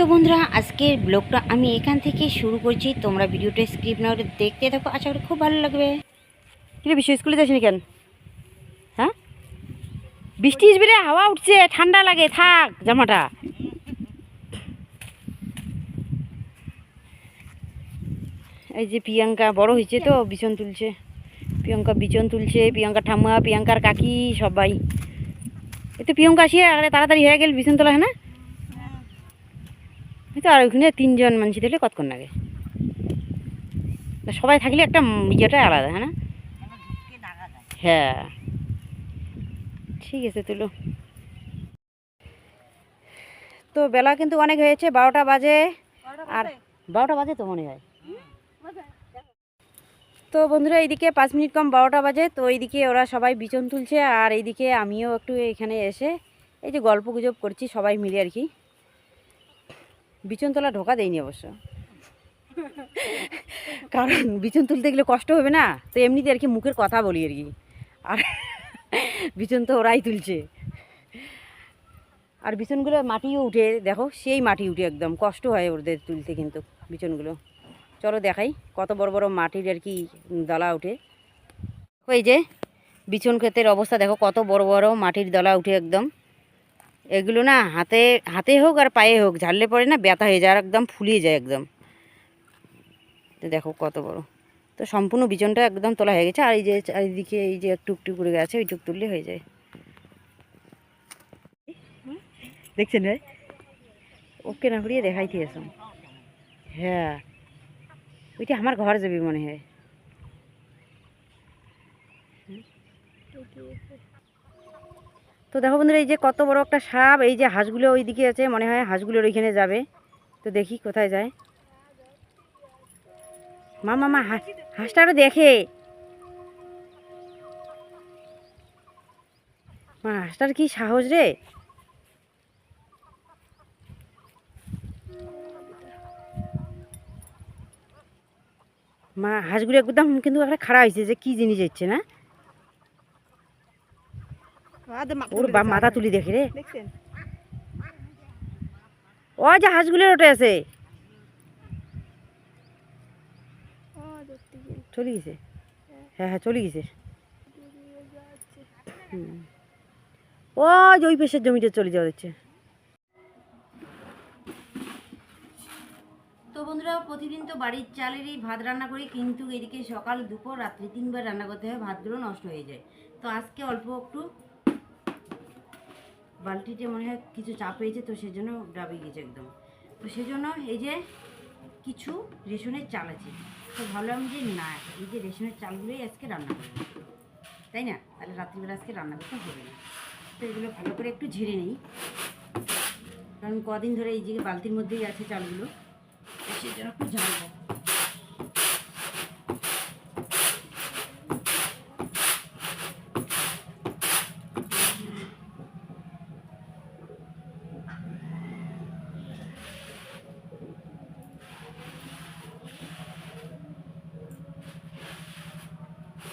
তো বন্ধুরা, আজকের ব্লগটা আমি এখান থেকে শুরু করছি। তোমরা ভিডিওটা স্ক্রিপ্ট না দেখতে থাকো, আশা করি খুব ভালো লাগবে। কিরে, বিশ্ব স্কুলে যাসনি কেন? হ্যাঁ? বৃষ্টি রে, হাওয়া উঠছে, ঠান্ডা লাগে, থাক, জামাটা। এই যে প্রিয়াঙ্কা বড় হয়েছে তো, বিছন তুলছে। প্রিয়াঙ্কা বিছন তুলছে, প্রিয়াঙ্কা ঠাম্মা, প্রিয়াঙ্কার কাকি, সবাই। এই তো প্রিয়াঙ্কা আসিয়া তাড়াতাড়ি হয়ে গেল, বিছন তোলা হ্যাঁ না? এই তো আর ওইখানে তিনজন মানুষ দিলে কতক্ষণ লাগে? সবাই থাকলে একটা উম ইয়েটা আলাদা হ্যাঁ হ্যাঁ। ঠিক আছে, তুলো। তো বেলা কিন্তু অনেক হয়েছে, বারোটা বাজে। আর বারোটা বাজে তো মনে হয়। তো বন্ধুরা, এইদিকে পাঁচ মিনিট কম, বারোটা বাজে। তো এইদিকে ওরা সবাই বিচন তুলছে, আর এইদিকে আমিও একটু এখানে এসে এই যে গল্প গুজব করছি সবাই মিলে আর কি। বিচনতলা ঢোকা দেয়নি অবশ্য। কারণ বিচন তুলতে গেলে কষ্ট হবে না, তো এমনিতে আর কি মুখের কথা বলি আর কি। আর বিচন তো ওরাই তুলছে। আর বিচনগুলো মাটিও উঠে, দেখো সেই মাটি উঠে একদম, কষ্ট হয় ওদের তুলতে কিন্তু বিচনগুলো চলো দেখাই কত বড় বড় মাটির আর কি দলা উঠে। ওই যে বিচন ক্ষেতের অবস্থা, দেখো কত বড় বড় মাটির দলা উঠে একদম। এগুলো না হাতে হাতে হোক আর পায়ে হোক, ঝাড়লে পরে না ব্যথা হয়ে যায় আর একদম ফুলিয়ে যায় একদম। তো দেখো কত বড়। তো সম্পূর্ণ বিচনটা একদম তোলা হয়ে গেছে, আর এই যে চারিদিকে এই যে একটু করে গেছে, ওই টুক তুললে হয়ে যায়। দেখছেন রে? ওকে না করিয়ে দেখাইতে এসম হ্যাঁ। ওইটা আমার ঘর যাবি মনে হয়। তো দেখো বন্ধুরা, এই যে কত বড় একটা সাপ, এই যে হাঁসগুলো ওই দিকে আছে, মনে হয় হাঁসগুলোর ওইখানে যাবে। তো দেখি কোথায় যায়। মা মা, হাঁস, হাঁসটা আরও দেখে। মা, হাঁসটার কি সাহস রে? মা, হাঁসগুলো একদম কিন্তু একটা খাড়া হয়েছে যে কি জিনিস হচ্ছে না? ওর বা মাথা তুলি দেখে রে। ও যে হাঁসগুলো ওঠে আছে। ও দেখতে গিয়ে। চলে গেছে? হ্যাঁ। হ্যাঁ চলে গেছে। হুম। ও যে ওই পেশের জমিতে চলে যাওয়া যাচ্ছে তো বন্ধুরা প্রতিদিন তো বাড়ির চালেরই ভাত রান্না করি কিন্তু এদিকে সকাল দুপুর রাত্রি তিনবার রান্না করতে হয় ভাতগুলো নষ্ট হয়ে যায়। তো আজকে অল্প একটু বালতিতে মনে হয় কিছু চাপ হয়েছে, তো সেজন্য ডাবে গেছে একদম। তো সেজন্য এই যে কিছু রেশনের চাল আছে, তো ভাবলাম যে না, এই যে রেশনের চালগুলোই আজকে রান্না করব। তাই না? তাহলে রাত্রিবেলা আজকে রান্না করতে হবে না। তো এগুলো ভালো করে একটু ঝেড়ে নিই। কারণ কদিন ধরে এই যে বালতির মধ্যেই আছে চালগুলো, তো সেই জন্য একটু ঝাড়বো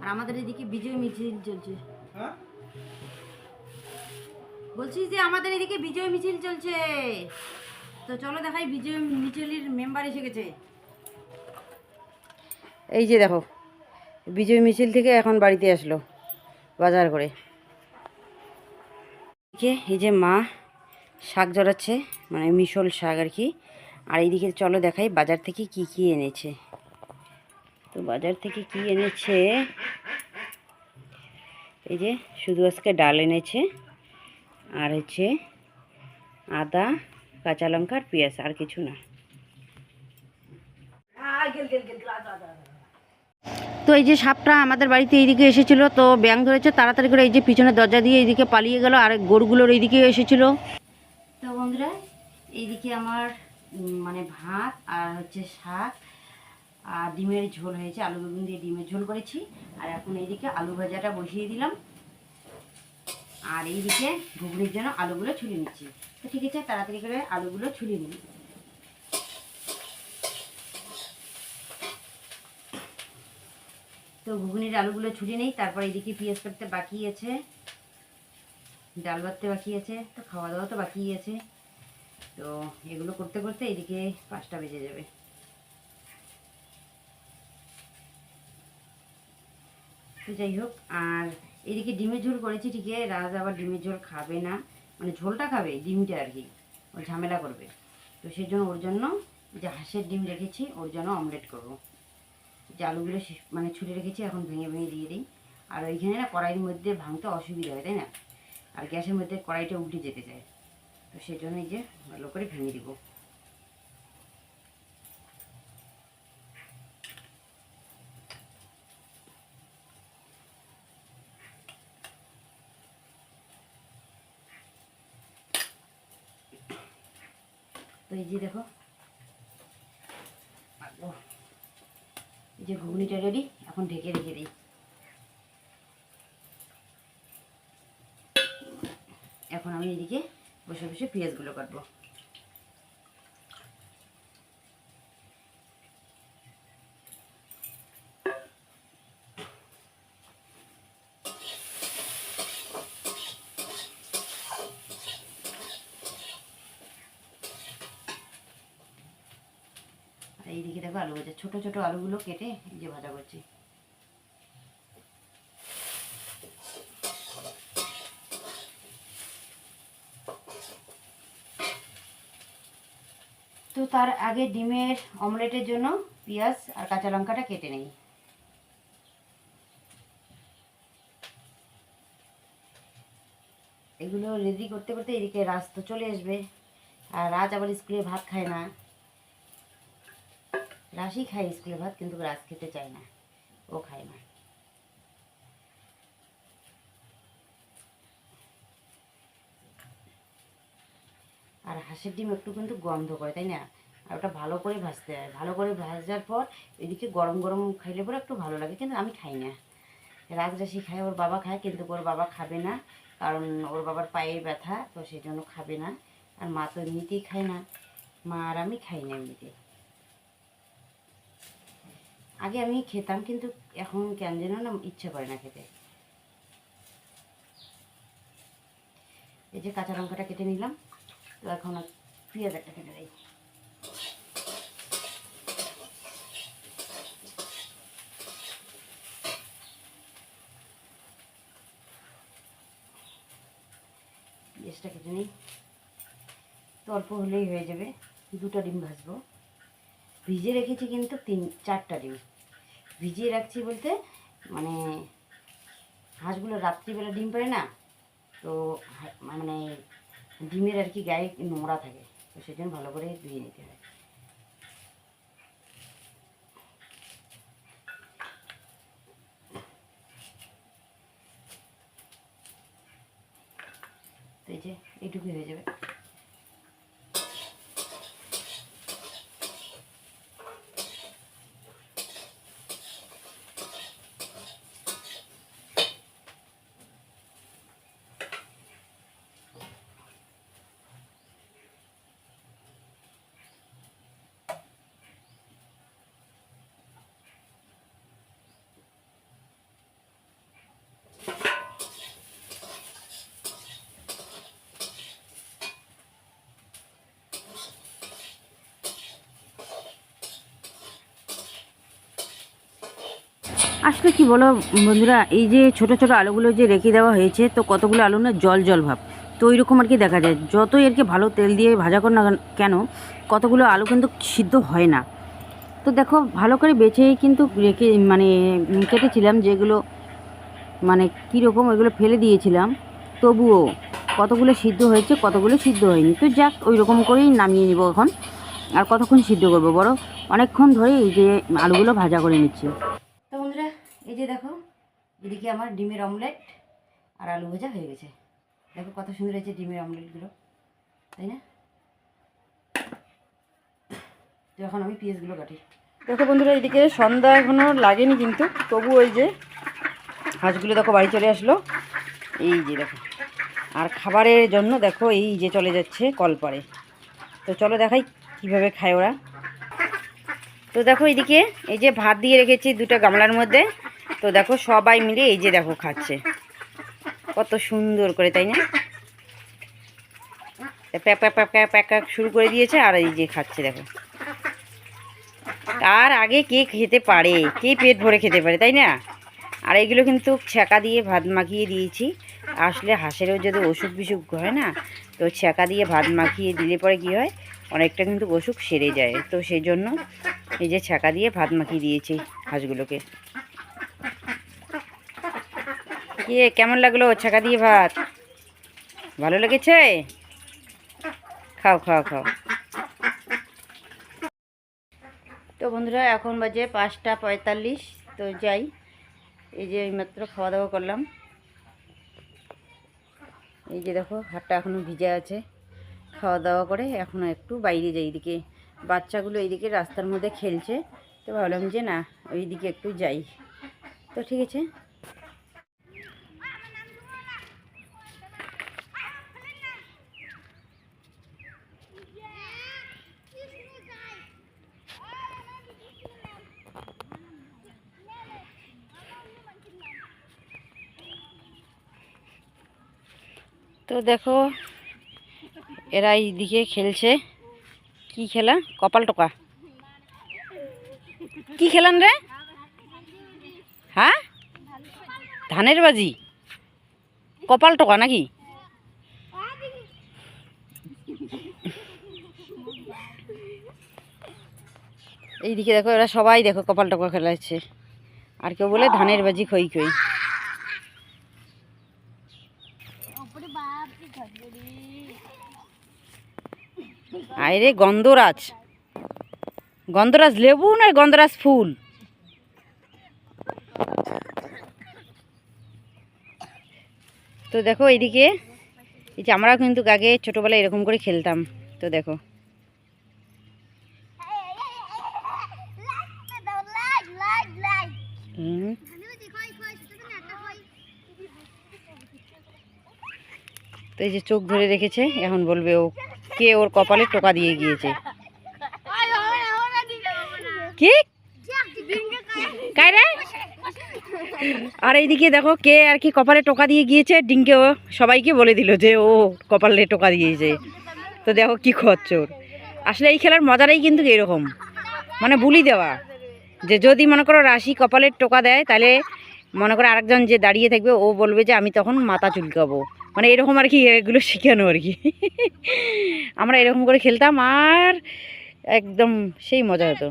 আর আমাদের এদিকে বিজয় মিছিল চলছে। বলছি যে আমাদের এদিকে বিজয় মিছিল চলছে। তো চলো দেখাই বিজয় মিছিলের মেম্বার এসে গেছে। এই যে দেখো বিজয় মিছিল থেকে এখন বাড়িতে আসলো বাজার করে। এদিকে এই যে মা শাক জড়াচ্ছে মানে মিশল শাক আর কি। আর এইদিকে চলো দেখাই বাজার থেকে কি কি এনেছে। তো বাজার থেকে কি এনেছে? এই যে, শুধু আজকে ডাল এনেছে, আর হচ্ছে আদা, কাঁচা লঙ্কা আর পেঁয়াজ, আর কিছু না। তো এই যে সাপটা আমাদের বাড়িতে এইদিকে এসেছিল, তো ব্যাং ধরেছে, তাড়াতাড়ি করে এই যে পিছনের দরজা দিয়ে এইদিকে পালিয়ে গেল, আর গরুগুলোর এইদিকে এসেছিল। তো বন্ধুরা, এইদিকে আমার মানে ভাত আর হচ্ছে শাক আর ডিমের ঝোল হয়েছে, আলু বেগুন দিয়ে ডিমের ঝোল করেছি। আর এখন এইদিকে আলু ভাজাটা বসিয়ে দিলাম। আর এইদিকে ঘুগনির জন্য আলুগুলো ছুলে নিচ্ছি। তো ঠিক আছে, তাড়াতাড়ি করে আলুগুলো ছুলে নিই। তো ঘুগনির আলুগুলো ছুলে নেই, তারপর এইদিকে পেঁয়াজ কাটতে বাকি আছে। ডাল বাটতে বাকি আছে, তো খাওয়া দাওয়া তো বাকি আছে। তো এগুলো করতে করতে এদিকে পাঁচটা বেজে যাবে। তো যাই হোক, আর এদিকে ডিমের ঝোল করেছি ঠিকই, রাজ আবার ডিমের ঝোল খাবে না। মানে ঝোলটা খাবে, ডিমটা আর কি, ও ঝামেলা করবে। তো সেই জন্য ওর জন্য যে হাঁসের ডিম রেখেছি, ওর জন্য অমলেট করব। যে আলুগুলো মানে ছুলে রেখেছি, এখন ভেঙে ভেঙে দিয়ে দিই। আর ওইখানে না কড়াইয়ের মধ্যে ভাঙতে অসুবিধা হয়, তাই না? আর গ্যাসের মধ্যে কড়াইটা উল্টে যেতে চায়। তো সেই জন্য এই যে ভালো করে ভেঙে দিব। তো এই যে দেখো। এই যে ঘুগনিটা রেডি এখন ঢেকে রেখে দিই। এখন আমি এদিকে বসে বসে পেঁয়াজগুলো কাটবো। এইদিকে দেখো আলু ভাজা। ছোট ছোট আলুগুলো কেটে এই যে ভাজা করছি। তো তার আগে ডিমের অমলেটের জন্য পেঁয়াজ আর কাঁচা লঙ্কাটা কেটে নেই। এগুলো রেডি করতে করতে এদিকে রাজ তো চলে আসবে। আর রাজ আবার স্কুলে ভাত খায় না। রাশি খায় স্কুলে ভাত কিন্তু রাজ খেতে চায় না, ও খায় না। আর হাঁসের ডিম একটু কিন্তু গন্ধ করে, তাই না? আর ওটা ভালো করে ভাজতে হয়। ভালো করে ভাজার পর এদিকে গরম গরম খাইলে পরে একটু ভালো লাগে, কিন্তু আমি খাই না। রাজরাশি খায়, ওর বাবা খায়, কিন্তু ওর বাবা খাবে না, কারণ ওর বাবার পায়ে ব্যথা, তো সেই জন্য খাবে না। আর মা তো এমনিতেই খায় না। মা আর আমি খাই না এমনিতে। আগে আমি খেতাম, কিন্তু এখন কেন যেন না ইচ্ছে করে না খেতে। এই যে কাঁচা লঙ্কাটা কেটে নিলাম, তো এখন পেঁয়াজ একটা কেটে দেয় পেঁয়াজটা কেটে নিই। তো অল্প হলেই হয়ে যাবে, দুটো ডিম ভাজবো। ভিজে রেখেছি কিন্তু তিন, চারটা ডিম। ভিজিয়ে রাখছি বলতে মানে হাঁসগুলো রাত্রিবেলা ডিম পারে না, তো মানে ডিমের আর কি গায়ে নোংরা থাকে, তো সেই জন্য ভালো করে ধুয়ে নিতে হয়। তো এই যে, এইটুকুই হয়ে যাবে। আসলে কি বলো বন্ধুরা, এই যে ছোট ছোট আলুগুলো যে রেখে দেওয়া হয়েছে, তো কতগুলো আলু না জল জল ভাব। তো ওই রকম আর কি দেখা যায়, যতই আর কি ভালো তেল দিয়ে ভাজা কর না কেন, কতগুলো আলু কিন্তু সিদ্ধ হয় না। তো দেখো, ভালো করে বেছেই কিন্তু রেখে মানে কেটেছিলাম যেগুলো মানে কীরকম ওইগুলো ফেলে দিয়েছিলাম। তবুও কতগুলো সিদ্ধ হয়েছে, কতগুলো সিদ্ধ হয়নি। তো যাক ওই রকম করেই নামিয়ে নিব এখন। আর কতক্ষণ সিদ্ধ করব বড় অনেকক্ষণ ধরে এই যে আলুগুলো ভাজা করে নিচ্ছি। এই যে দেখো, এদিকে আমার ডিমের অমলেট আর আলু ভাজা হয়ে গেছে। দেখো কত সুন্দর হয়েছে ডিমের অমলেটগুলো, তাই না? তো এখন আমি পেঁয়াজগুলো কাটি। দেখো বন্ধুরা এইদিকে সন্ধ্যা এখনও লাগেনি কিন্তু, তবু ওই যে হাঁসগুলো দেখো বাড়ি চলে আসলো। এই যে দেখো, আর খাবারের জন্য দেখো এই যে চলে যাচ্ছে কলপারে। তো চলো দেখাই কীভাবে খায় ওরা। তো দেখো এইদিকে এই যে ভাত দিয়ে রেখেছি দুটো গামলার মধ্যে। তো দেখো সবাই মিলে এই যে দেখো খাচ্ছে। কত সুন্দর করে, তাই না? প্যাক প্যাক শুরু করে দিয়েছে আর এই যে খাচ্ছে, দেখো। তার আগে কে খেতে পারে? কে পেট ভরে খেতে পারে, তাই না? আর এগুলো কিন্তু ছ্যাঁকা দিয়ে ভাত মাখিয়ে দিয়েছি। আসলে হাঁসেরও যদি অসুখ বিসুখ হয় না, তো ছ্যাঁকা দিয়ে ভাত মাখিয়ে দিলে পরে কি হয়? অনেকটা কিন্তু অসুখ সেরে যায়। তো সেই জন্য এই যে ছ্যাঁকা দিয়ে ভাত মাখিয়ে দিয়েছি হাঁসগুলোকে। কি কেমন লাগল ছাকা দিয়ে ভাত? ভালো লেগেছে? খাও খাও খাও। তো বন্ধুরা, এখন বাজে পাঁচটা পঁয়তাল্লিশ, তো যাই। এই যে এইমাত্র খাওয়া দাওয়া করলাম। এই যে দেখো, হাতটা এখনও ভিজে আছে। খাওয়া দাওয়া করে এখনও একটু বাইরে যাই, এদিকে বাচ্চাগুলো এইদিকে রাস্তার মধ্যে খেলছে। তো ভাবলাম যে না, ওইদিকে একটু যাই। তো ঠিক আছে দেখো, এরা এইদিকে খেলছে। কি খেলা? কপাল টোকা। কি খেলান রে? হ্যাঁ? ধানের বাজি? কপাল টোকা নাকি? এইদিকে দেখো, এরা সবাই দেখো কপাল টোকা খেলাচ্ছে। আর কেউ বলে ধানের বাজি খই খই। আরে গন্ধরাজ। গন্ধরাজ লেবু না গন্ধরাজ ফুল? তো দেখো এইদিকে, এই যে আমরাও কিন্তু আগে ছোটোবেলায় এরকম করে খেলতাম। তো দেখো। তো এই যে চোখ ধরে রেখেছে, এখন বলবে ও কে ওর কপালে টোকা দিয়ে গিয়েছে? কি? আর এইদিকে দেখো কে আর কি কপালে টোকা দিয়ে গিয়েছে। ডিঙ্কে ও সবাইকে বলে দিল যে ও কপালে টোকা দিয়েছে। তো দেখো কি খচ্চর আসলে এই খেলার মজাটাই কিন্তু এরকম। মানে বুলি দেওয়া। যে যদি মনে করো রাশি কপালের টোকা দেয় তাহলে মনে করো আরেকজন যে দাঁড়িয়ে থাকবে, ও বলবে যে, আমি তখন মাথা চুলকাবো। মানে এরকম আর কি এগুলো শেখানো আর কি। আমরা এরকম করে খেলতাম আর একদম সেই মজা হতো।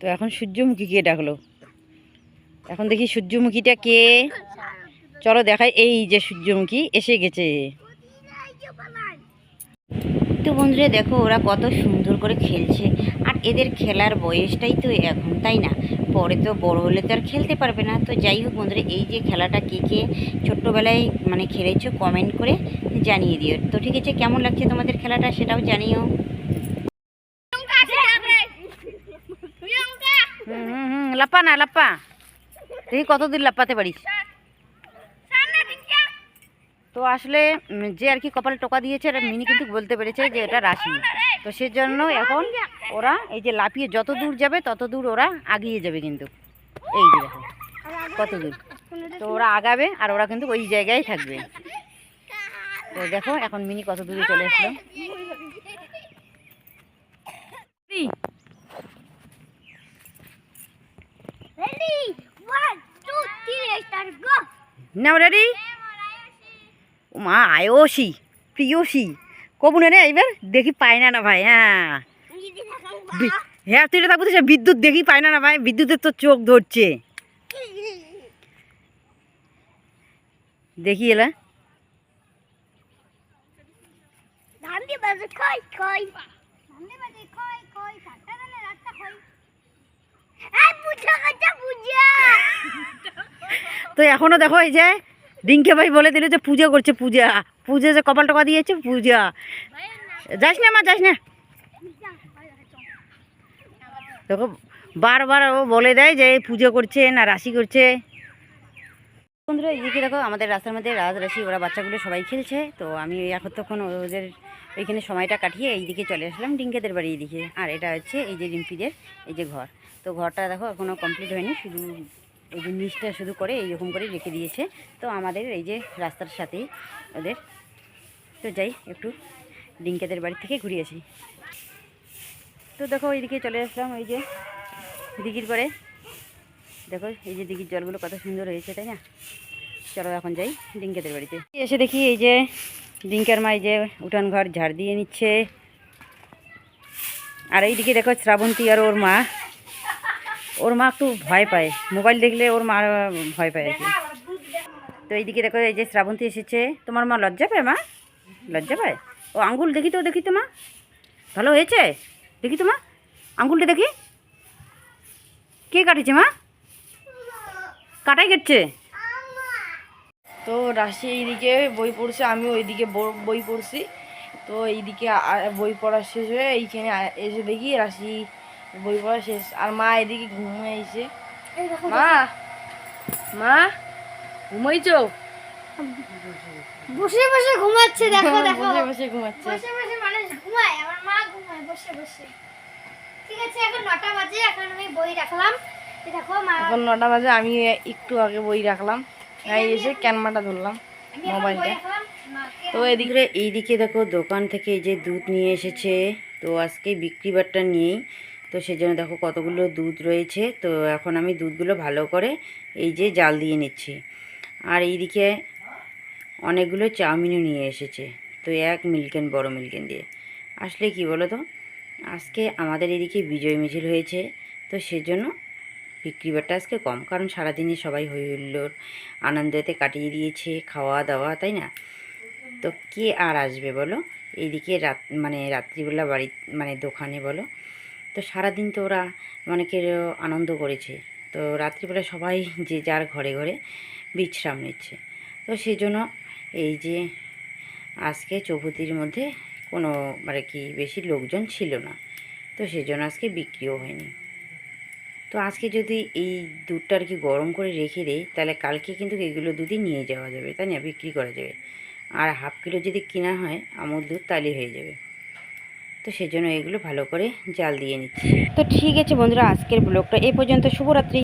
তো এখন সূর্যমুখী কে ডাকলো? এখন দেখি সূর্যমুখীটা কে? চলো দেখাই, এই যে সূর্যমুখী এসে গেছে। তো বন্ধুরা দেখো, ওরা কত সুন্দর করে খেলছে। এদের খেলার বয়সটাই তো এখন, তাই না? পরে তো বড় হলে তো আর খেলতে পারবে না। তো যাই হোক বন্ধুরা, এই যে খেলাটা কে কে ছোট্টবেলায় মানে খেলেছো কমেন্ট করে জানিয়ে দিও। তো ঠিক আছে, কেমন লাগছে তোমাদের খেলাটা সেটাও জানিও। হুম লাপ্পা না, লাপ্পা। দেখি কতদিন লাপ্পাতে পারিস। তো আসলে যে আর কি কপালে টোকা দিয়েছে মিনি কিন্তু বলতে পেরেছে যে এটা রাশি। তো সেজন্য এখন ওরা এই যে লাফিয়ে যত দূর যাবে তত দূর ওরা আগিয়ে যাবে কিন্তু। এই যে দেখো কত দূর। তো ওরা আগাবে আর ওরা কিন্তু ওই জায়গায় থাকবে। তো দেখো এখন মিনি কত দূরে চলে নাও রেডি মা আয়সী প্রিয়সী কবু না রে এইবার দেখি পায় না না ভাই হ্যাঁ। হ্যাঁ তুই থাকব তো সে বিদ্যুৎ দেখি পায় না না ভাই বিদ্যুতের তো চোখ ধরছে। দেখি এলা। তো এখনও দেখো এই যে ডিঙ্কে ভাই বলে দিল যে পূজা করছে পূজা। পূজা যে কপাল টকা দিয়েছে পূজা যাস না মা যাস না। দেখো, বারবার ও বলে দেয় যে পুজো করছে না রাশি করছে। বন্ধুরা এদিকে দেখো, আমাদের রাস্তার মধ্যে রাজ, রাশি, ওরা বাচ্চাগুলো সবাই খেলছে। তো আমি এখন তখন ওদের ওইখানে সময়টা কাটিয়ে এইদিকে চলে আসলাম ডিঙ্কেদের বাড়ি এইদিকে আর এটা হচ্ছে এই যে রিম্পিদের, এই যে ঘর। তো ঘরটা দেখো এখনও কমপ্লিট হয়নি, শুধু এই যে নিচটা শুধু করে এইরকম করে রেখে দিয়েছে। তো আমাদের এই যে রাস্তার সাথেই ওদের। তো যাই, একটু ডিঙ্কেদের বাড়ি থেকে ঘুরে আসি। তো দেখো এইদিকে চলে আসলাম ওই যে দিঘির পরে। দেখো এই যে দিঘির জলগুলো কত সুন্দর হয়েছে, তাই না? চলো এখন যাই ডিঙ্কেদের বাড়িতে। এসে দেখি এই যে ডিঙ্কের মা এই যে উঠান ঘর ঝাড় দিয়ে নিচ্ছে। আর এইদিকে দেখো শ্রাবন্তী আর ওর মা। ওর মা একটু ভয় পায়, মোবাইল দেখলে ওর মা ভয় পায় আর তো এইদিকে দেখো এই যে শ্রাবন্তী এসেছে। তোমার মা লজ্জা পায় মা? লজ্জা পায়? ও আঙ্গুল দেখি তো দেখি তো মা। ভালো হয়েছে? দেখি তো মা আঙ্গুলটা দেখি। কে কাটেছে মা? কাটাই কেটছে? তো রাশি এইদিকে বই পড়ছে আমি ওইদিকে বই পড়ছি। তো এইদিকে বই পড়া শেষ হয়ে এইখানে এসে দেখি রাশি বই পড়া শেষ। আর মা এদিকে ঘুমিয়ে এসে মা মা ঘুমাইছো? বসে বসে ঘুমাচ্ছে দেখো দেখো। বসে বসে ঘুমাচ্ছে বসে বসে মানুষ ঘুমায় আমার মা ঘুমায় বসে বসে। ঠিক আছে এখন নটা বাজে এখন আমি বই রাখলাম। দেখো মা এখন নটা বাজে আমি একটু আগে বই রাখলাম। এই এসে ক্যানমাটা ধরলাম মোবাইলটা। তো এদিকে এইদিকে দেখো দোকান থেকে এই যে দুধ নিয়ে এসেছে। তো আজকে বিক্রি বাট্টা নিয়েই। তো সেজন্য দেখো কতগুলো দুধ রয়েছে। তো এখন আমি দুধগুলো ভালো করে এই যে জাল দিয়ে নিচ্ছি। আর এইদিকে অনেকগুলো চাউমিনও নিয়ে এসেছে। তো এক মিল্কেন বড় মিল্কেন দিয়ে। আসলে কি বলো তো? আজকে আমাদের এদিকে বিজয় মিছিল হয়েছে, তো সেজন্য বিক্রি বাট্টা আজকে কম, কারণ সারাদিনে সবাই হই হুল্লোড়, আনন্দতে কাটিয়ে দিয়েছে, খাওয়া দাওয়া, তাই না? তো কে আর আসবে বলো? এইদিকে রাত মানে রাত্রিবেলা বাড়ি মানে দোকানে বলো। তো সারাদিন তো ওরা অনেকের আনন্দ করেছে, তো রাত্রিবেলা সবাই যে যার ঘরে ঘরে বিশ্রাম নিচ্ছে। তো সেই জন্য এই যে আজকে চৌপতির মধ্যে কোনো মানে কি বেশি লোকজন ছিল না। তো সেই জন্য আজকে বিক্রিও হয়নি। তো আজকে যদি এই দুধটা আর কি গরম করে রেখে দেয় তাহলে কালকে কিন্তু এগুলো দুধই নিয়ে যাওয়া যাবে, তাই না? বিক্রি করা যাবে। আর হাফ কিলো যদি কেনা হয় আমুল দুধ, তাহলে হয়ে যাবে। তো সেজন্য এগুলো ভালো করে জাল দিয়ে নিচ্ছি। তো ঠিক আছে বন্ধুরা, আজকের ব্লগটা এ পর্যন্ত। শুভরাত্রি।